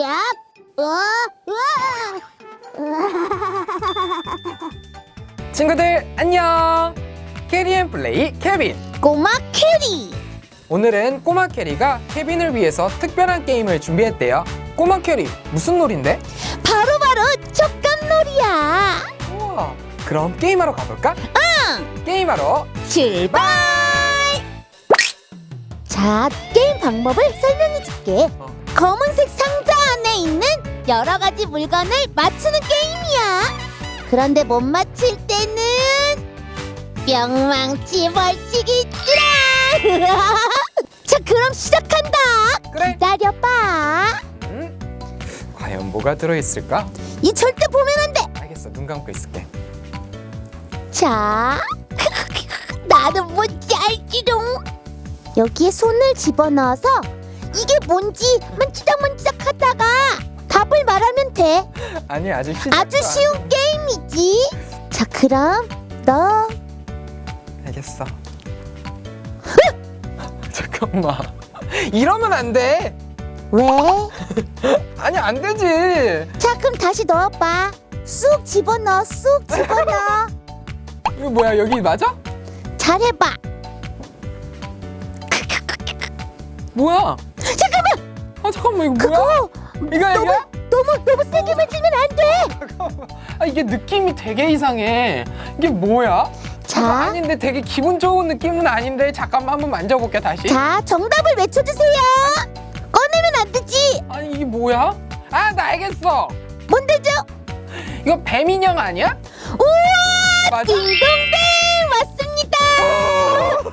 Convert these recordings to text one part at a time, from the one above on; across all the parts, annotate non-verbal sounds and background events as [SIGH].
야, 어, 우와. 친구들 안녕 캐리앤 플레이 케빈 꼬마 캐리. 오늘은 꼬마 캐리가 케빈을 위해서 특별한 게임을 준비했대요 꼬마 캐리 무슨 놀인데? 바로 바로 촉감놀이야. 우와 그럼 게임하러 가볼까? 응. 게임하러 출발. 자, 게임 방법을 설명해줄게. 어. 검은색 상자 안에 있는 여러 가지 물건을 맞추는 게임이야. 그런데 못 맞힐 때는 뿅망치 벌칙이지라. [LAUGHS] 자, 그럼 시작한다. 그래 기다려봐. 음? 과연 뭐가 들어있을까? 이 절대 보면 안 돼. 알겠어 눈 감고 있을게 자, [LAUGHS] 나는 뭔지 알지롱. 여기에 손을 집어넣어서 이게 뭔지 만지작만지작 하다가 답을 말하면 돼. 아니 아직 시작도 아주 안 쉬운. 게임이지. 자, 그럼 너 알겠어 [LAUGHS] 잠깐만 이러면 안 돼 왜? 아니 안 되지 자, 그럼 다시 넣어봐. 쑥 집어넣어, 쑥 집어넣어. [LAUGHS] 이거 뭐야 여기 맞아? 잘해봐. 뭐야 잠깐만, 이거 뭐야 그거 이거 너무 이거 너무 너무 세게 만지면 안 돼. 아 이게 느낌이 되게 이상해. 이게 뭐야? 자. 아, 아닌데 되게 기분 좋은 느낌은 아닌데 잠깐만 한번 만져볼게 다시. 자, 정답을 외쳐주세요. 꺼내면 안 되지. 아니 이게 뭐야? 아 나 알겠어. 뭔데죠? 이거 뱀 인형 아니야? 우와! 맞아? 딩동댕 맞습니다. 어?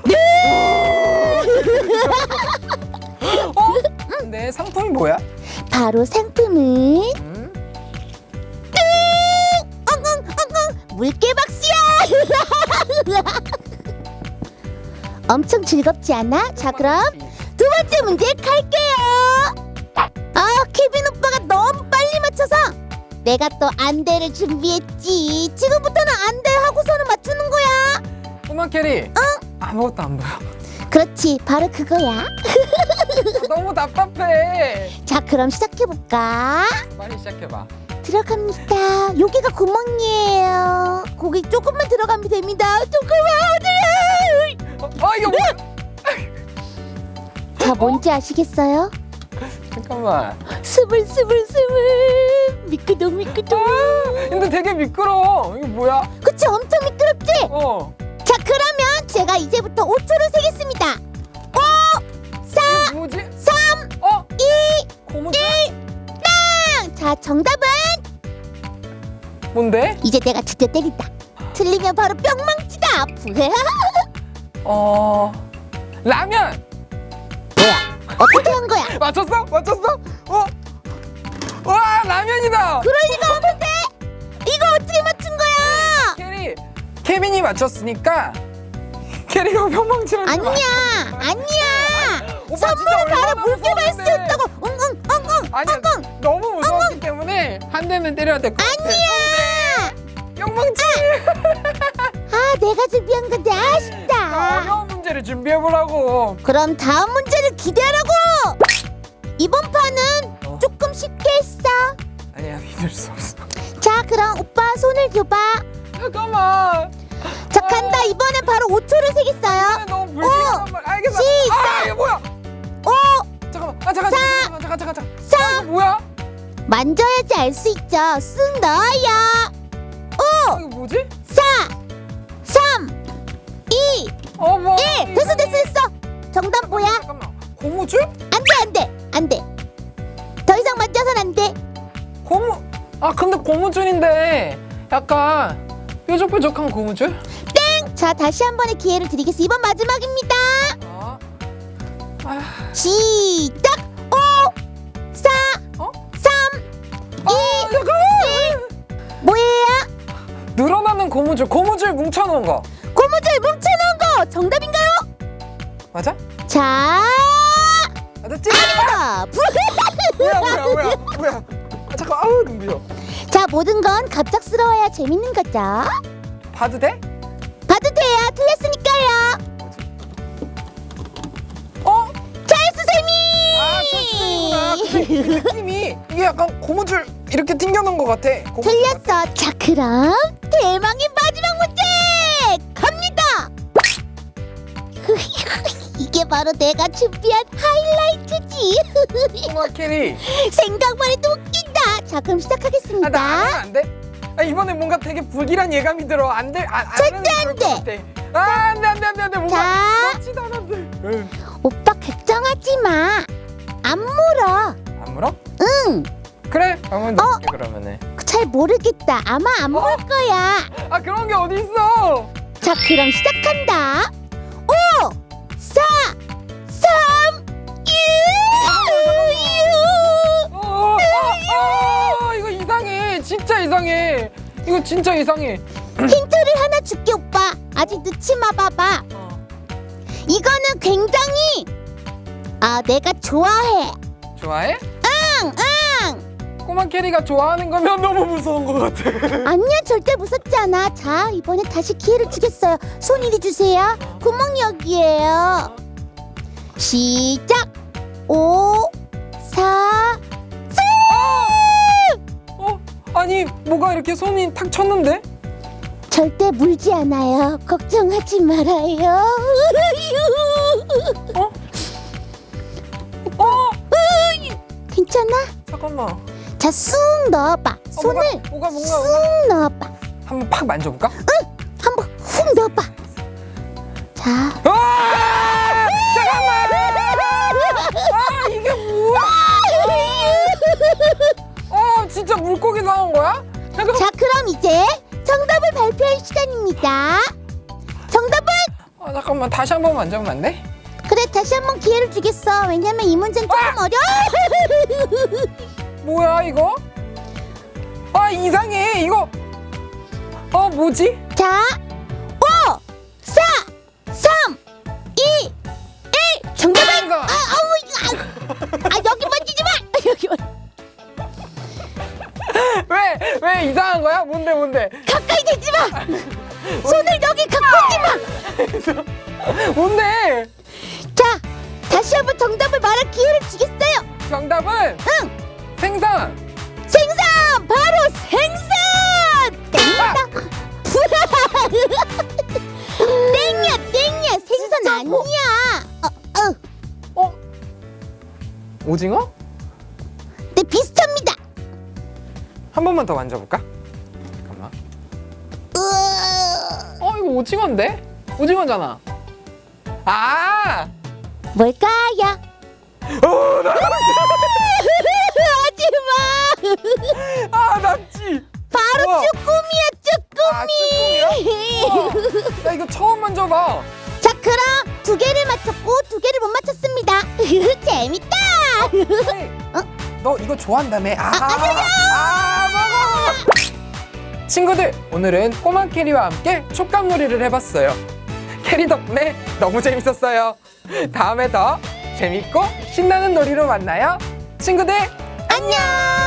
근데 상품이 뭐야? 바로 상품은 음? 엉엉 엉엉 물개 박스야. [LAUGHS] 엄청 즐겁지 않아? 자 그럼 두 번째 문제 갈게요. 아 케빈 오빠가 너무 빨리 맞춰서 내가 또 안대를 준비했지. 지금부터는 안대 하고서는 맞추는 거야. 꼬마 캐리. 어? 아무것도 안 보여. 그렇지 바로 그거야. [LAUGHS] 너무 답답해. 자 그럼 시작해 볼까? 빨리 시작해봐. 들어갑니다. 여기가 구멍이에요. 고기 조금만 들어가면 됩니다. 조금만 어디야? 어, 어 이거 뭐야? 자 뭔지 아시겠어요? 잠깐만. 스물 스물 스물 미끄덩 미끄덩. 근데 되게 미끄러워. 이거 뭐야? 그치 엄청 미끄럽지? 어. 자 그러면 제가 이제부터 5초를 세겠습니다. 자 정답은 뭔데? 이제 내가 드디어 때린다. 틀리면 바로 뿅망치다. 부해. 어. 라면. 뭐야? 어떻게 한 거야? 맞췄어? 맞췄어? 어? 와 라면이다. 그럴 리가 없는데 이거 어떻게 맞춘 거야? 캐리 케빈이 맞췄으니까 캐리가 평망치는 아니야 아니야 진짜 바로 얼마나 물개 무서운데. 발수였다고 엉엉 엉엉 아니야 엉엉 한 대는 때려야 될 것 같아. 아니야 평망치. 아 내가 준비한 건데 아, 아쉽다 어려운 문제를 준비해 보라고. 그럼 다음 문제를 기대하라고 이번 판은 어. 조금 쉽게 했어 아니야 믿을 수 없어. 자 그럼 오빠 손을 줘봐 잠깐만. 자 간다 이번엔 바로 5초를 세겠어요 아, 너무 불길한 말. 알겠어. 시작! 아 이게 뭐야? 5 잠깐만. 아 잠깐 잠깐 잠깐 잠깐 잠깐. 3 아, 이거 뭐야? 만져야지 알 수 있죠 쓱 넣어요 아, 이거 뭐지? 4 3 2어 뭐? 1 됐어 됐어 됐어 정답 뭐야? 잠깐만. 고무줄? 안 돼 안 돼 안 돼 더 이상 만져선 안 돼 고무 아 근데 고무줄인데 약간 뾰족뾰족한 고무줄? 자 다시 한 번의 기회를 드리겠습니다 이번 마지막입니다 아, 아 시작 아, 잠깐만 뭐예요? 늘어나는 고무줄 고무줄 뭉쳐놓은 거 고무줄 뭉쳐놓은 거 정답인가요? 맞아? 자 맞았지? 아, 부- 뭐야 뭐야 뭐야 뭐야 아, 잠깐 아우 눈부셔 자 모든 건 갑작스러워야 재밌는 거죠 봐도 돼? 봐도 돼요 틀렸으니까요? 어? 찰스 쌤이 아, 찰스 쌤이구나. 야, 근데 이 느낌이 이게 약간 고무줄 이렇게 튕겨놓은 것 같아. 틀렸어. 자, 그럼 대망의 마지막 문제 갑니다. [LAUGHS] 이게 바로 내가 준비한 하이라이트지. [LAUGHS] 꼬마 캐리. 생각만 해도 웃긴다. 자, 그럼 아, 시작하겠습니다. 나안 하면 안 돼? 아, 이번에 뭔가 되게 불길한 예감이 들어. 안 돼. 안, 안 절대 하면 안 좋을 것 같아. 아, 안 돼, 안 돼, 안 돼, 안 돼. 뭔가 자, 맞지도 않았는데. 응. 오빠 걱정하지 마. 안 물어. 안 물어? 응. 그래. 한번 넣을게 그러면은. 잘 모르겠다. 아마 안물 어? 거야. 아, 그런 게 어디 있어? 자, 그럼 시작한다. 5, 4, 3, 2, 어, 아, 아, 이거 이상해. 진짜 이상해. 이거 진짜 이상해. 힌트를 하나 줄게, 오빠. 아직 늦지 마 봐봐. 이거는 굉장히 아, 내가 좋아해. 좋아해? 응, 응. 꼬마 캐리가 좋아하는 거면 너무 무서운 것 같아. 아니야, 절대 무섭지 않아. 자, 이번에 다시 기회를 주겠어요. 손 이리 주세요. 구멍 여기에요. 시작. 5, 4, 어? 아니 뭐가 이렇게 손이 탁 쳤는데? 절대 물지 않아요. 걱정하지 말아요. 어? 어? 괜찮아? 잠깐만. 자, 쑥 넣어봐. 어, 손을 뭐가 뭔가 쑥 뭔가 넣어봐. 한번 팍 만져볼까? 한번 훅 넣어봐. 자. 아! 잠깐만. 아 이게 뭐야? 어 [LAUGHS] 진짜 물고기 나온 거야? 잠깐. 자, 그럼 이제 정답을 발표할 시간입니다. 정답은 아 잠깐만 다시 한 번 만져보면 안 돼? 그래 다시 한 번 기회를 주겠어. 왜냐면 이 문제는 조금 어려워. [LAUGHS] 뭐야 이거? 아 이상해 이거. 어 뭐지? 자, 5, 4, 3, 2, 1. 정답은 이거. 아, 아우 이거 아, 아 여기 만지지 마. [LAUGHS] 여기 만- 왜? 왜 이상한 거야? 뭔데 뭔데? 가까이 대지 마. 손을 여기 갖고 오지 마. [LAUGHS] 뭔데? 자, 다시 한번 정답을 말할 기회를 주겠어요. 정답은 응, 생선. 생선 바로 생선. 땡이다. 땡이야, 땡이야. 생선 아니야. 어, 어, 어? 오징어? 네 비슷합니다. 한 번만 더 만져볼까? 잠깐만. 으, 어 이거 오징어인데? 오징어잖아. 아! 뭘까요? 어, 나, 마. [LAUGHS] 아, 납치. 바로 우와. 쭈꾸미야, 아, 쭈꾸미. 쭈꾸미야? [LAUGHS] 나 이거 처음 만져봐. 자, 그럼 두 개를 맞췄고 두 개를 못 맞췄습니다. [LAUGHS] 재밌다. 에이, 어? 너 이거 좋아한다며? 아, 아, 먹어. 친구들, 오늘은 꼬마 캐리와 함께 촉감놀이를 해봤어요. 캐리 덕분에 너무 재밌었어요. 다음에 더 재밌고 신나는 놀이로 만나요. 친구들, 안녕.